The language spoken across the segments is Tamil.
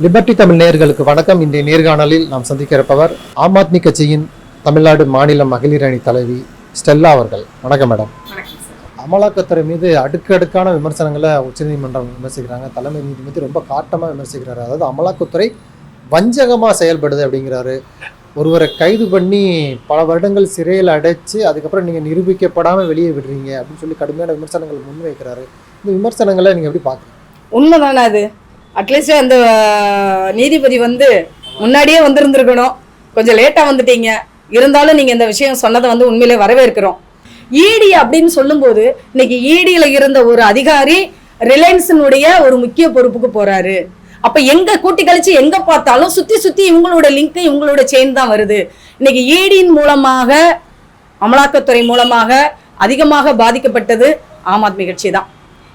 லிபர்டி தமிழ் நேயர்களுக்கு வணக்கம். இன்றைய நேர்காணலில் நாம் சந்திக்க இருப்பவர் ஆம் ஆத்மி கட்சியின் தமிழ்நாடு மாநில மகளிர் அணி தலைவி ஸ்டெல்லா அவர்கள். வணக்கம் மேடம். அமலாக்கத்துறை மீது அடுக்கடுக்கான விமர்சனங்களை உச்சநீதிமன்றம் விமர்சிக்கிறாங்க. தலைமை நீதிபதி ரொம்ப காட்டமாக விமர்சிக்கிறாரு. அதாவது அமலாக்கத்துறை வஞ்சகமாக செயல்படுது அப்படிங்கிறாரு. ஒருவரை கைது பண்ணி பல வருடங்கள் சிறையில் அடைச்சு அதுக்கப்புறம் நீங்கள் நிரூபிக்கப்படாமல் வெளியே விடுறீங்க அப்படின்னு சொல்லி கடுமையான விமர்சனங்கள் முன்வைக்கிறாரு. இந்த விமர்சனங்களை நீங்கள் எப்படி பார்க்குறீங்க? உண்மைதானே அது? அட்லீஸ்ட் அந்த நீதிபதி வந்து முன்னாடியே வந்திருந்திருக்கணும். கொஞ்சம் லேட்டாக வந்துட்டீங்க. இருந்தாலும் நீங்கள் இந்த விஷயம் சொன்னதை வந்து உண்மையிலே வரவேற்கிறோம். ஈடி அப்படின்னு சொல்லும்போது இன்னைக்கு ஈடியில் இருந்த ஒரு அதிகாரி ரிலையன்ஸினுடைய ஒரு முக்கிய பொறுப்புக்கு போறாரு. அப்ப எங்க கூட்டி கழிச்சு எங்க பார்த்தாலும் சுத்தி சுத்தி இவங்களோட லிங்க் இவங்களோட செயின் தான் வருது. இன்னைக்கு ஈடியின் மூலமாக அமலாக்கத்துறை மூலமாக அதிகமாக பாதிக்கப்பட்டது ஆம் ஆத்மி கட்சி தான்.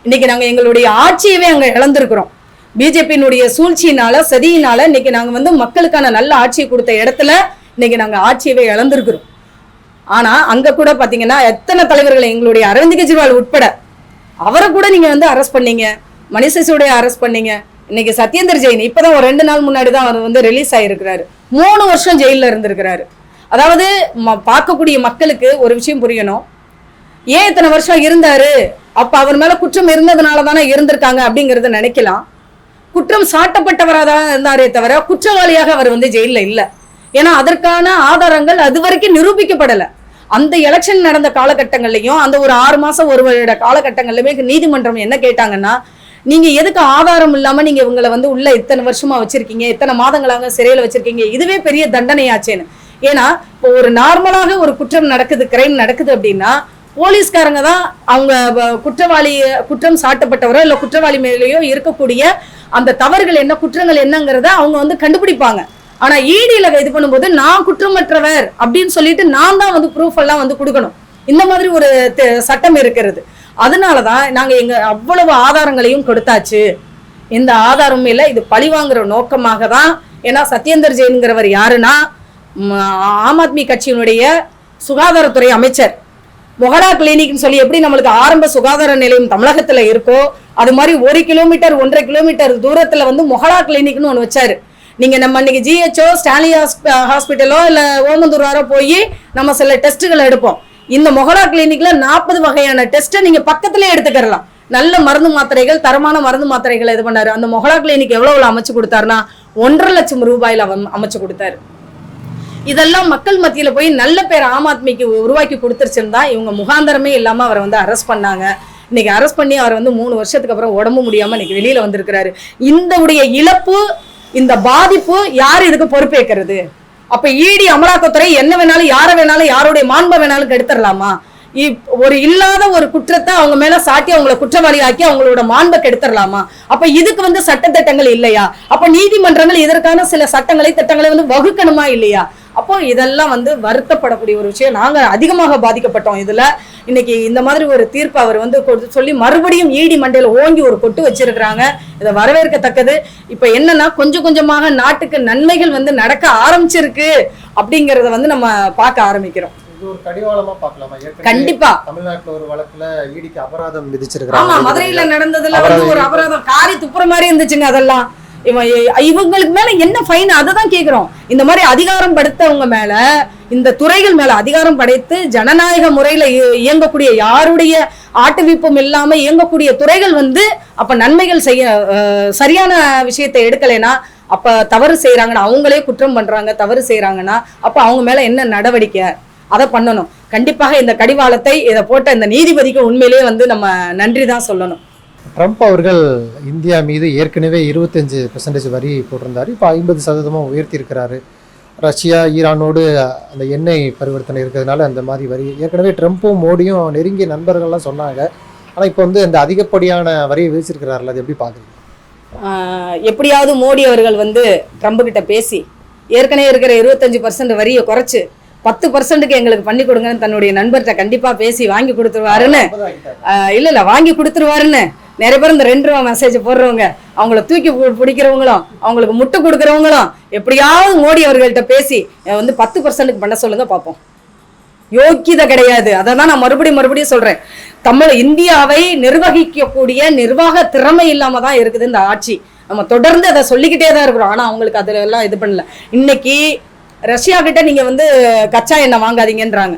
இன்னைக்கு நாங்கள் எங்களுடைய ஆட்சியவே அங்கே இழந்திருக்கிறோம். பிஜேபியினுடைய சூழ்ச்சியினால சதியினால இன்னைக்கு நாங்க வந்து மக்களுக்கான நல்ல ஆட்சியை கொடுத்த இடத்துல இன்னைக்கு நாங்க ஆட்சியவே இழந்திருக்கிறோம். ஆனா அங்க கூட பாத்தீங்கன்னா எத்தனை தலைவர்கள் எங்களுடைய அரவிந்த் கெஜ்ரிவால் உட்பட அவரை கூட நீங்க வந்து அரெஸ்ட் பண்ணீங்க. மணிஷ் அரெஸ்ட் பண்ணீங்க. இன்னைக்கு சத்யேந்தர் ஜெயின் இப்பதான் ஒரு ரெண்டு நாள் முன்னாடி தான் அவர் வந்து ரிலீஸ் ஆயிருக்கிறாரு. மூணு வருஷம் ஜெயிலில் இருந்திருக்கிறாரு. அதாவது ம- பார்க்கக்கூடிய மக்களுக்கு ஒரு விஷயம் புரியணும். ஏன் இத்தனை வருஷம் இருந்தாரு? அப்ப அவர் மேல குற்றம் இருந்ததுனால தானே இருந்திருக்காங்க அப்படிங்கறத நினைக்கலாம். குற்றம் சாட்டப்பட்டவராக தான் இருந்தாரே தவிர குற்றவாளியாக அவர் வந்து ஜெயிலில் இல்லை. ஏன்னா அதற்கான ஆதாரங்கள் அது வரைக்கும் நிரூபிக்கப்படல. அந்த எலெக்ஷன் நடந்த காலகட்டங்கள்லையும் அந்த ஒரு ஆறு மாதம் ஒரு வருட காலகட்டங்கள்லையுமே நீதிமன்றம் என்ன கேட்டாங்கன்னா நீங்க எதுக்கு ஆதாரம் இல்லாம நீங்க இவங்களை வந்து உள்ள இத்தனை வருஷமா வச்சிருக்கீங்க இத்தனை மாதங்களாக சிறையில வச்சிருக்கீங்க இதுவே பெரிய தண்டனையாச்சேன்னு. ஏன்னா இப்போ ஒரு நார்மலாக ஒரு குற்றம் நடக்குது கிரைம் நடக்குது அப்படின்னா போலீஸ்காரங்க தான் அவங்க குற்றவாளி குற்றம் சாட்டப்பட்டவரோ இல்லை குற்றவாளி மேலேயோ இருக்கக்கூடிய அந்த தவறுகள் என்ன குற்றங்கள் என்னங்கிறத அவங்க வந்து கண்டுபிடிப்பாங்க. ஆனா ஈடியில இது பண்ணும்போது நான் குற்றமற்றவர் அப்படின்னு சொல்லிட்டு நான் தான் வந்து ப்ரூஃப் எல்லாம் வந்து கொடுக்கணும். இந்த மாதிரி ஒரு சட்டம் இருக்கிறது. அதனாலதான் நாங்க எங்க அவ்வளவு ஆதாரங்களையும் கொடுத்தாச்சு. இந்த ஆதாரமும் இல்லை இது பழிவாங்குற நோக்கமாக தான் ஏன்னா சத்யேந்தர் ஜெயின்கிறவர் யாருன்னா ஆம் ஆத்மி கட்சியினுடைய சுகாதாரத்துறை அமைச்சர். மொஹரா கிளினிக்னு சொல்லி எப்படி நம்மளுக்கு ஆரம்ப சுகாதார நிலையம் தமிழகத்துல இருக்கோ அது மாதிரி ஒரு கிலோமீட்டர் ஒன்றரை கிலோமீட்டர் தூரத்துல வந்து மொஹரா கிளினிக்னு ஒன்று வச்சாரு. நீங்க நம்ம இன்னைக்கு ஜிஹெச்ஓ ஸ்டாலி ஹாஸ்பிட்டலோ இல்லை ஓமந்தூராரோ போய் நம்ம சில டெஸ்ட்டுகளை எடுப்போம். இந்த மொஹரா கிளினிக்ல நாற்பது வகையான டெஸ்ட்டை நீங்க பக்கத்துலேயே எடுத்துக்கிறலாம். நல்ல மருந்து மாத்திரைகள் தரமான மருந்து மாத்திரைகளை இது பண்ணாரு. அந்த மொஹலா கிளினிக் எவ்வளவு அமைச்சு கொடுத்தாருன்னா ஒன்றரை லட்சம் ரூபாயில அமைச்சு கொடுத்தாரு. இதெல்லாம் மக்கள் மத்தியில் போய் நல்ல பேர் ஆம் ஆத்மிக்கு உருவாக்கி கொடுத்துருச்சுன்னு இவங்க முகாந்தரமே இல்லாமல் அவரை வந்து அரெஸ்ட் பண்ணாங்க. இன்னைக்கு அரெஸ்ட் பண்ணி அவர் வந்து மூணு வருஷத்துக்கு அப்புறம் உடம்பு முடியாமல் இன்னைக்கு வெளியில் வந்திருக்கிறாரு. இந்த உடைய இழப்பு இந்த பாதிப்பு யார் இதுக்கு பொறுப்பேற்கிறது? அப்ப ஈடி அமலாக்கத்துறை என்ன வேணாலும் யாரை வேணாலும் யாருடைய மாண்பை வேணாலும் கெடுத்துடலாமா இப்- ஒரு இல்லாத ஒரு குற்றத்தை அவங்க மேல சாட்டி அவங்கள குற்றவாளி ஆக்கி அவங்களோட மாண்பை கெடுத்துடலாமா அப்ப இதுக்கு வந்து சட்டத்திட்டங்கள் இல்லையா? அப்ப நீதிமன்றங்கள் இதற்கான சில சட்டங்களை திட்டங்களை வந்து வகுக்கணுமா இல்லையா? அப்போ இதெல்லாம் வந்து வருத்தப்படக்கூடிய ஒரு விஷயம். நாங்க அதிகமாக பாதிக்கப்பட்டோம் இதுல. இன்னைக்கு இந்த மாதிரி ஒரு தீர்ப்பு அவர் வந்து கொடு- சொல்லி மறுபடியும் ஈடி மண்டையில ஓங்கி ஒரு கொட்டு வச்சிருக்கிறாங்க. இதை வரவேற்கத்தக்கது. இப்ப என்னன்னா கொஞ்சம் கொஞ்சமாக நாட்டுக்கு நன்மைகள் வந்து நடக்க ஆரம்பிச்சிருக்கு அப்படிங்கறத வந்து நம்ம பார்க்க ஆரம்பிக்கிறோம். கண்டிப்பா. தமிழ்நாட்டுல ஒரு வழக்குல ஈடிக்கு அபராதம் ஆமா விதிச்சிருக்காங்க மதுரையில நடந்ததுல வந்து ஒரு அபராதம். காரி துப்புற மாதிரி இருந்துச்சுங்க அதெல்லாம். இவங்களுக்கு மேல என்ன ஃபைன் அதை தான் கேட்குறோம் இந்த மாதிரி அதிகாரம் படுத்தவங்க மேல இந்த துறைகள் மேல அதிகாரம் படைத்து ஜனநாயக முறையில இயங்கக்கூடிய யாருடைய ஆட்டுவிப்பும் இல்லாம இயங்கக்கூடிய துறைகள் வந்து அப்ப நன்மைகள் செய்ய சரியான விஷயத்தை எடுக்கலைன்னா அப்ப தவறு செய்யறாங்கன்னா அவங்களே குற்றம் பண்றாங்க தவறு செய்யறாங்கன்னா அப்ப அவங்க மேல என்ன நடவடிக்கை? அதை பண்ணணும். கண்டிப்பாக இந்த கடிவாளத்தை இதை போட்ட இந்த நீதிபதிக்கு உண்மையிலேயே வந்து நம்ம நன்றி தான் சொல்லணும். ட்ரம்ப் அவர்கள் இந்தியா மீது ஏற்கனவே இருபத்தஞ்சு பெர்சன்டேஜ் வரி போட்டிருந்தாரு. இப்போ ஐம்பது சதவீதமாக உயர்த்தி இருக்கிறாரு ரஷ்யா ஈரானோடு அந்த எண்ணெய் பரிவர்த்தனை இருக்கிறதுனால அந்த மாதிரி வரி ஏற்கனவே ட்ரம்ப்பும் மோடியும் நெருங்கிய நண்பர்கள்லாம் சொன்னாங்க. ஆனால் இப்போ வந்து இந்த அதிகப்படியான வரியை விதிச்சிருக்கிறாருல அது எப்படி பார்க்குறீங்க? எப்படியாவது மோடி அவர்கள் வந்து ட்ரம்ப் கிட்ட பேசி ஏற்கனவே இருக்கிற இருபத்தஞ்சு பர்சன்ட் வரியை குறைச்சு பத்து பர்சன்ட்டுக்கு எங்களுக்கு பண்ணி கொடுங்கன்னு தன்னுடைய நண்பர்கிட்ட கண்டிப்பா பேசி வாங்கி கொடுத்துருவாருன்னு இல்ல இல்ல வாங்கி கொடுத்துருவாருன்னு நிறைய பேர் இந்த ரெண்டு ரூபா மெசேஜ் போடுறவங்க அவங்கள தூக்கி பிடிக்கிறவங்களும் அவங்களுக்கு முட்டை கொடுக்குறவங்களும் எப்படியாவது மோடி அவர்கள்ட்ட பேசி வந்து பத்து பர்சன்ட்டுக்கு பண்ண சொல்லுங்க பார்ப்போம். யோக்கியதை கிடையாது. அதை தான் நான் மறுபடியும் மறுபடியும் சொல்றேன். தமிழ் இந்தியாவை நிர்வகிக்கக்கூடிய நிர்வாக திறமை இல்லாம தான் இருக்குது இந்த ஆட்சி. நம்ம தொடர்ந்து அதை சொல்லிக்கிட்டே தான் இருக்கிறோம். ஆனால் அவங்களுக்கு அதில் எல்லாம் இது பண்ணல. இன்னைக்கு ரஷ்யா கிட்ட நீங்க வந்து கச்சா எண்ணெய் வாங்காதீங்கன்றாங்க.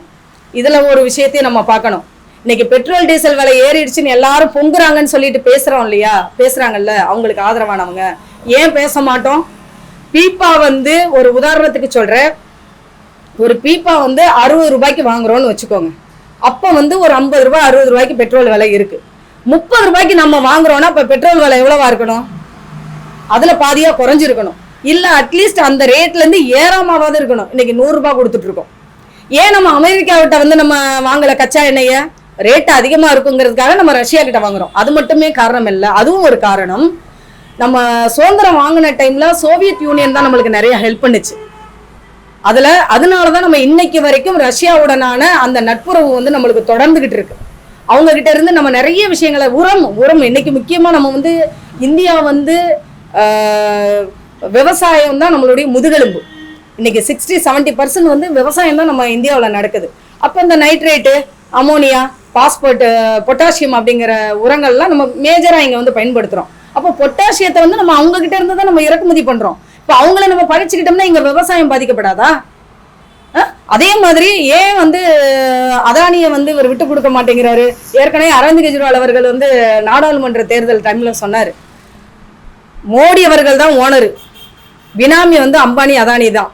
இதில் ஒரு விஷயத்தையும் நம்ம பார்க்கணும். இன்னைக்கு பெட்ரோல் டீசல் விலை ஏறிடுச்சுன்னு எல்லாரும் பொங்குறாங்கன்னு சொல்லிட்டு பேசுறோம் இல்லையா? பேசுறாங்கல்ல அவங்களுக்கு ஆதரவானவங்க. ஏன் பேச மாட்டோம்? பீப்பா வந்து ஒரு உதாரணத்துக்கு சொல்றேன். ஒரு பீப்பா வந்து அறுபது ரூபாய்க்கு வாங்குறோம்னு வச்சுக்கோங்க. அப்போ வந்து ஒரு ஐம்பது ரூபாய் அறுபது ரூபாய்க்கு பெட்ரோல் விலை இருக்கு. முப்பது ரூபாய்க்கு நம்ம வாங்குறோம்னா இப்போ பெட்ரோல் விலை எவ்வளவா இருக்கணும்? அதுல பாதியா குறைஞ்சிருக்கணும். இல்ல அட்லீஸ்ட் அந்த ரேட்ல இருந்து ஏறாமாவது இருக்கணும். இன்னைக்கு நூறு ரூபாய் கொடுத்துட்டு இருக்கோம். ஏன் நம்ம அமெரிக்காவிட்ட வந்து நம்ம வாங்கல கச்சா எண்ணெயை? ரேட் அதிகமாக இருக்குங்கிறதுக்காக நம்ம ரஷ்யா கிட்ட வாங்குறோம். அது மட்டுமே காரணம் இல்லை. அதுவும் ஒரு காரணம். நம்ம சுதந்திரம் வாங்கின டைம்ல சோவியத் யூனியன் தான் நம்மளுக்கு நிறைய ஹெல்ப் பண்ணுச்சு. அதுல அதனாலதான் நம்ம இன்னைக்கு வரைக்கும் ரஷ்யாவுடனான அந்த நட்புறவு வந்து நம்மளுக்கு தொடர்ந்துகிட்டு இருக்கு. அவங்க கிட்ட இருந்து நம்ம நிறைய விஷயங்களை உரம் உரம் இன்னைக்கு முக்கியமா நம்ம வந்து இந்தியா வந்து விவசாயம் தான் நம்மளுடைய முதுகெலும்பு. இன்னைக்கு சிக்ஸ்டி செவன்ட்டி பர்சன்ட் வந்து விவசாயம் தான் நம்ம இந்தியாவில் நடக்குது. அப்போ இந்த நைட்ரேட்டு அமோனியா பாஸ்போர்ட் பொட்டாசியம் அப்படிங்கிற உரங்கள்லாம் நம்ம மேஜராக இங்கே வந்து பயன்படுத்துகிறோம் அப்போ பொட்டாசியத்தை வந்து நம்ம அவங்ககிட்ட இருந்து தான் நம்ம இறக்குமதி பண்ணுறோம் இப்போ அவங்கள நம்ம பழிச்சுக்கிட்டோம்னா இங்கே விவசாயம் பாதிக்கப்படாதா? அதே மாதிரி ஏன் வந்து அதானியை வந்து இவர் விட்டு கொடுக்க மாட்டேங்கிறாரு? ஏற்கனவே அரவிந்த் கெஜ்ரிவால் அவர்கள் வந்து நாடாளுமன்ற தேர்தல் டைமில் சொன்னார். மோடி அவர்கள் தான் ஓனரு. பினாமி வந்து அம்பானி அதானி தான்.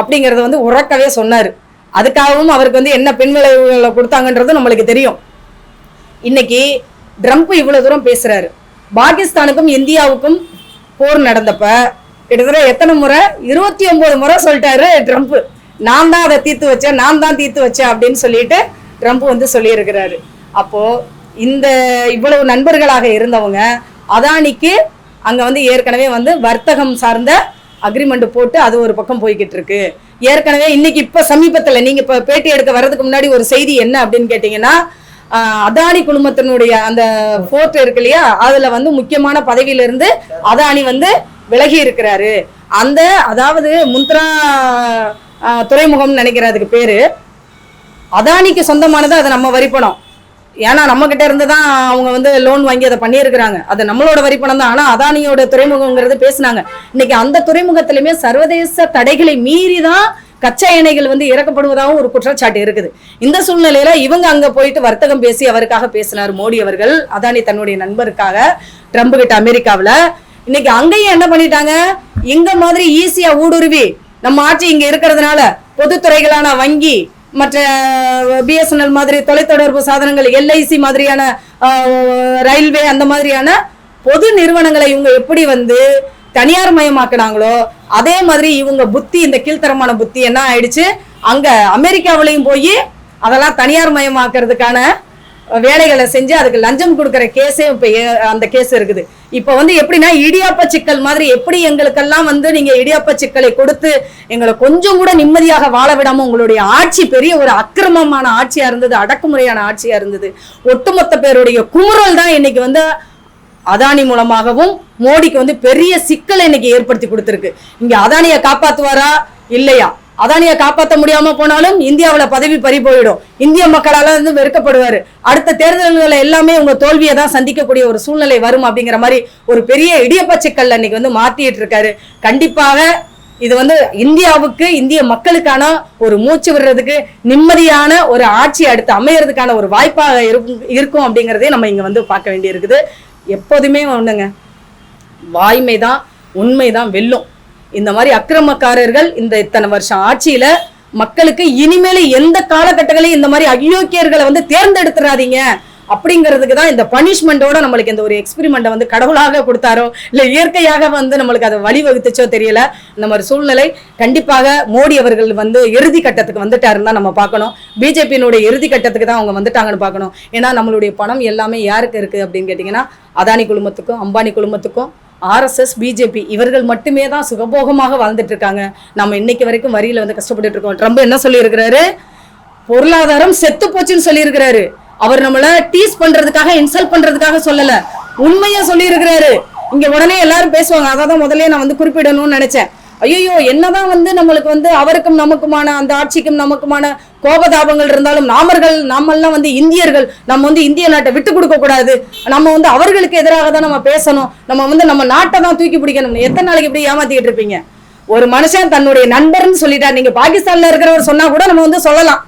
அப்படிங்கிறத வந்து உறக்கவே சொன்னார். அதுக்காகவும் அவருக்கு வந்து என்ன பின் விளைவுகளை கொடுத்தாங்கன்றது நம்மளுக்கு தெரியும். இன்னைக்கு ட்ரம்ப் இவ்வளோ தூரம் பேசுகிறாரு பாகிஸ்தானுக்கும் இந்தியாவுக்கும் போர் நடந்தப்ப கிட்டத்தட்ட எத்தனை முறை? இருபத்தி ஒன்பது முறை சொல்லிட்டாரு ட்ரம்ப். நான் தான் அதை தீர்த்து வச்சேன் நான் தான் தீர்த்து வச்சேன் அப்படின்னு சொல்லிட்டு ட்ரம்ப் வந்து சொல்லியிருக்கிறாரு. அப்போ இந்த இவ்வளவு நண்பர்களாக இருந்தவங்க அதானிக்கு அங்கே வந்து ஏற்கனவே வந்து வர்த்தகம் சார்ந்த அக்ரிமெண்ட் போட்டு அது ஒரு பக்கம் போய்கிட்டு இருக்கு. ஏற்கனவே இன்னைக்கு இப்ப சமீபத்துல நீங்க இப்ப பேட்டி எடுக்க வர்றதுக்கு முன்னாடி ஒரு செய்தி என்ன அப்படின்னு கேட்டீங்கன்னா அதானி குழுமத்தினுடைய அந்த போர்ட் இருக்கு இல்லையா அதுல வந்து முக்கியமான பதவியில இருந்து அதானி வந்து விலகி இருக்கிறாரு. அந்த அதாவது முந்த்ரா துறைமுகம்னு நினைக்கிற அதுக்கு பேரு. அதானிக்கு சொந்தமானது அதை நம்ம வரிப்பணம் ஏன்னா நம்ம கிட்ட இருந்து தான் அவங்க வந்து லோன் வாங்கி அதை பண்ணியிருக்கிறாங்க. அது நம்மளோட வரி பணம் தான். ஆனா அதானியோட துறைமுகங்கிறது பேசுனாங்க. இன்னைக்கு அந்த துறைமுகத்திலுமே சர்வதேச தடைகளை மீறி தான் கச்சா எண்ணெய்கள் வந்து இறக்கப்படுவதாகவும் ஒரு குற்றச்சாட்டு இருக்குது. இந்த சூழ்நிலையில இவங்க அங்க போயிட்டு வர்த்தகம் பேசி அவருக்காக பேசினார் மோடி அவர்கள். அதானி தன்னுடைய நண்பருக்காக ட்ரம்ப் கிட்ட அமெரிக்காவில். இன்னைக்கு அங்கேயும் என்ன பண்ணிட்டாங்க? இங்க மாதிரி ஈஸியா ஊடுருவி. நம்ம ஆட்சி இங்க இருக்கிறதுனால பொதுத்துறைகளான வங்கி மற்ற பிஎஸ்என்எல் மாதிரி தொலைத்தொடர்பு சாதனங்கள் எல்ஐசி மாதிரியான ரயில்வே அந்த மாதிரியான பொது நிறுவனங்களை இவங்க எப்படி வந்து தனியார் மயமாக்குனாங்களோ அதே மாதிரி இவங்க புத்தி இந்த கீழ்த்தரமான புத்தி என்ன ஆயிடுச்சு? அங்க அமெரிக்காவிலையும் போய் அதெல்லாம் தனியார் மயமாக்குறதுக்கான வேலைகளை செஞ்சு அதுக்கு லஞ்சம் கொடுக்குற கேஸே இப்போ அந்த கேஸ் இருக்குது. இப்போ வந்து எப்படின்னா இடியாப்ப சிக்கல் மாதிரி எப்படி எங்களுக்கெல்லாம் வந்து நீங்க இடியாப்ப சிக்கலை கொடுத்து எங்களை கொஞ்சம் கூட நிம்மதியாக வாழ விடாம உங்களுடைய ஆட்சி பெரிய ஒரு அக்கிரமமான ஆட்சியா இருந்தது அடக்குமுறையான ஆட்சியா இருந்தது. ஒட்டுமொத்த பேருடைய குமுறல் தான் இன்னைக்கு வந்து அதானி மூலமாகவும் மோடிக்கு வந்து பெரிய சிக்கலை இன்னைக்கு ஏற்படுத்தி கொடுத்துருக்கு. இங்க அதானியை காப்பாத்துவாரா? இல்லையா? அதானியை காப்பாற்ற முடியாம போனாலும் இந்தியாவில் பதவி பறி போயிடும். இந்திய மக்களால் வந்து வெறுக்கப்படுவார். அடுத்த தேர்தல்களை எல்லாமே உங்க தோல்வியை தான் சந்திக்கக்கூடிய ஒரு சூழ்நிலை வரும் அப்படிங்கிற மாதிரி ஒரு பெரிய இடியப்ப சிக்கல்ல இன்னைக்கு வந்து மாத்திட்டு இருக்காரு. கண்டிப்பாக இது வந்து இந்தியாவுக்கு இந்திய மக்களுக்கான ஒரு மூச்சு விடுறதுக்கு நிம்மதியான ஒரு ஆட்சி அடுத்து அமையறதுக்கான ஒரு வாய்ப்பாக இருக்கும் இருக்கும் அப்படிங்கிறதே நம்ம இங்க வந்து பார்க்க வேண்டியிருக்குது. எப்போதுமே ஒண்ணுங்க. வாய்மை தான் உண்மை தான் வெல்லும். இந்த மாதிரி அக்கிரமக்காரர்கள் இந்த இத்தனை வருஷம் ஆட்சியில மக்களுக்கு இனிமேல் எந்த காலகட்டங்களையும் இந்த மாதிரி அயோக்கியர்களை வந்து தேர்ந்தெடுத்துறாதீங்க. அப்படிங்கிறதுக்கு தான் இந்த பனிஷ்மெண்ட்டோட நம்மளுக்கு இந்த ஒரு எக்ஸ்பிரிமெண்ட்டை வந்து கடவுளாக கொடுத்தாரோ இல்லை இயற்கையாக வந்து நம்மளுக்கு அதை வழிவகுத்துச்சோ தெரியல. இந்த மாதிரி சூழ்நிலை கண்டிப்பாக மோடி அவர்கள் வந்து இறுதி கட்டத்துக்கு வந்துட்டாருன்னு தான் நம்ம பார்க்கணும். பிஜேபியினுடைய இறுதி கட்டத்துக்கு தான் அவங்க வந்துட்டாங்கன்னு பார்க்கணும். ஏன்னா நம்மளுடைய பணம் எல்லாமே யாருக்கு இருக்குது அப்படின்னு கேட்டிங்கன்னா அதானி குழுமத்துக்கும் அம்பானி குழுமத்துக்கும் ஆர்எஸ்எஸ் பிஜேபி இவர்கள் மட்டுமே தான் சுகபோகமாக வாழ்ந்துட்டு இருக்காங்க. நம்ம இன்னைக்கு வரைக்கும் வரியில வந்து கஷ்டப்பட்டு இருக்கோம். ட்ரம்ப் என்ன சொல்லியிருக்கிறாரு? பொருளாதாரம் செத்து போச்சுன்னு சொல்லியிருக்கிறாரு. அவர் நம்மள டீஸ் பண்றதுக்காக இன்சல்ட் பண்றதுக்காக சொல்லல. உண்மையா சொல்லியிருக்கிறாரு. இங்க உடனே எல்லாரும் பேசுவாங்க. அதான் முதலே நான் வந்து குறிப்பிடணும்னு நினைச்சேன். ஐயோ என்னதான் வந்து நம்மளுக்கு வந்து அவருக்கும் நமக்குமான அந்த ஆட்சிக்கும் நமக்குமான கோபதாபங்கள் இருந்தாலும் நாமர்கள் நாமெல்லாம் வந்து இந்தியர்கள் நம்ம வந்து இந்திய நாட்டை விட்டு கொடுக்க கூடாது. நம்ம வந்து அவர்களுக்கு எதிராக தான் நம்ம பேசணும். நம்ம வந்து நம்ம நாட்டை தான் தூக்கி பிடிக்கணும். எத்தனை நாளைக்கு இப்படி ஏமாத்திக்கிட்டு இருப்பீங்க? ஒரு மனுஷன் தன்னுடைய நண்பர்னு சொல்லிட்டார். நீங்க பாகிஸ்தான்ல இருக்கிறவர் சொன்னா கூட நம்ம வந்து சொல்லலாம்.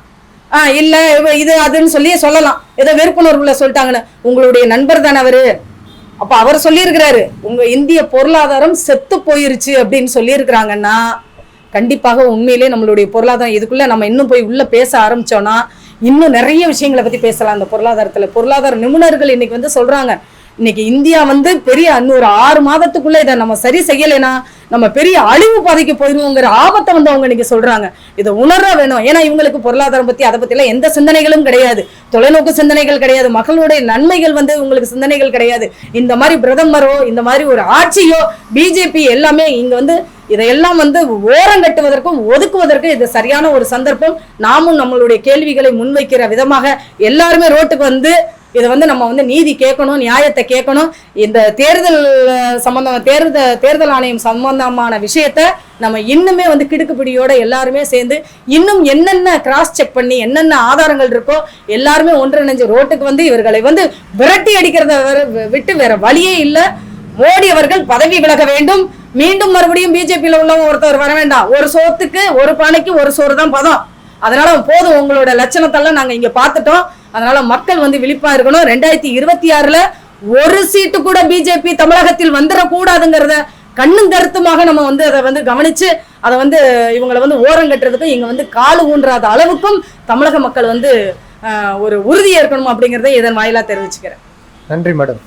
ஆ இல்ல இது அதுன்னு சொல்லி சொல்லலாம். ஏதோ வெறுப்புணர்வுல சொல்லிட்டாங்கன்னு. உங்களுடைய நண்பர் தானே அவரு? அப்ப அவர் சொல்லியிருக்கிறாரு உங்க இந்திய பொருளாதாரம் செத்து போயிருச்சு அப்படின்னு சொல்லியிருக்கிறாங்கன்னா கண்டிப்பாக உண்மையிலே நம்மளுடைய பொருளாதாரம் இதுக்குள்ள நம்ம இன்னும் போய் உள்ள பேச ஆரம்பிச்சோம்னா இன்னும் நிறைய விஷயங்களை பத்தி பேசலாம் அந்த பொருளாதாரத்துல. பொருளாதார நிபுணர்கள் இன்னைக்கு வந்து சொல்றாங்க இன்னைக்கு இந்தியா வந்து பெரிய இன்னொரு ஆறு மாதத்துக்குள்ள இதை நம்ம சரி செய்யலைன்னா நம்ம பெரிய அழிவு பாதைக்கு போயிருவோங்கிற ஆபத்தை வந்து அவங்க இன்னைக்கு சொல்றாங்க. இதை உணர வேணும். ஏன்னா இவங்களுக்கு பொருளாதாரம் பத்தி அதை பத்தி எல்லாம் எந்த சிந்தனைகளும் கிடையாது. தொலைநோக்கு சிந்தனைகள் கிடையாது. மக்களுடைய நன்மைகள் வந்து உங்களுக்கு சிந்தனைகள் கிடையாது. இந்த மாதிரி பிரதமரோ இந்த மாதிரி ஒரு ஆட்சியோ பிஜேபி எல்லாமே இங்க வந்து இதையெல்லாம் வந்து ஓரங்கட்டுவதற்கும் ஒதுக்குவதற்கும் இது சரியான ஒரு சந்தர்ப்பம். நாமும் நம்மளுடைய கேள்விகளை முன்வைக்கிற விதமாக எல்லாருமே ரோட்டுக்கு வந்து இதை வந்து நம்ம வந்து நீதி கேட்கணும் நியாயத்தை கேட்கணும். இந்த தேர்தல் சம்பந்தம் தேர்தல் தேர்தல் ஆணையம் சம்பந்தமான விஷயத்த நம்ம இன்னுமே வந்து கிடுக்குப்பிடியோட எல்லாருமே சேர்ந்து இன்னும் என்னென்ன கிராஸ் செக் பண்ணி என்னென்ன ஆதாரங்கள் இருக்கோ எல்லாருமே ஒன்றிணைஞ்சு ரோட்டுக்கு வந்து இவர்களை வந்து விரட்டி அடிக்கிறத விட்டு வேற வழியே இல்லை. மோடி அவர்கள் பதவி விலக வேண்டும். மீண்டும் மறுபடியும் பிஜேபியில் உள்ளவங்க ஒருத்தர் வர வேண்டாம். ஒரு சோத்துக்கு ஒரு பானைக்கு ஒரு சோறு தான் பதம். அதனால போதும் உங்களோட லட்சணத்தெல்லாம் நாங்கள் இங்கே பார்த்துட்டோம். அதனால மக்கள் வந்து விழிப்பா இருக்கணும். ரெண்டாயிரத்தி இருபத்தி ஆறுல ஒரு சீட்டு கூட பிஜேபி தமிழகத்தில் வந்துடக்கூடாதுங்கிறத கண்ணும் கருத்துமாக நம்ம வந்து அதை வந்து கவனிச்சு அதை வந்து இவங்களை வந்து ஓரம் கட்டுறதுக்கும் இங்க வந்து காலு ஊன்றாத அளவுக்கும் தமிழக மக்கள் வந்து ஒரு உறுதியா இருக்கணும் அப்படிங்கறத இதன் வாயிலா தெரிவிச்சுக்கிறேன். நன்றி மேடம்.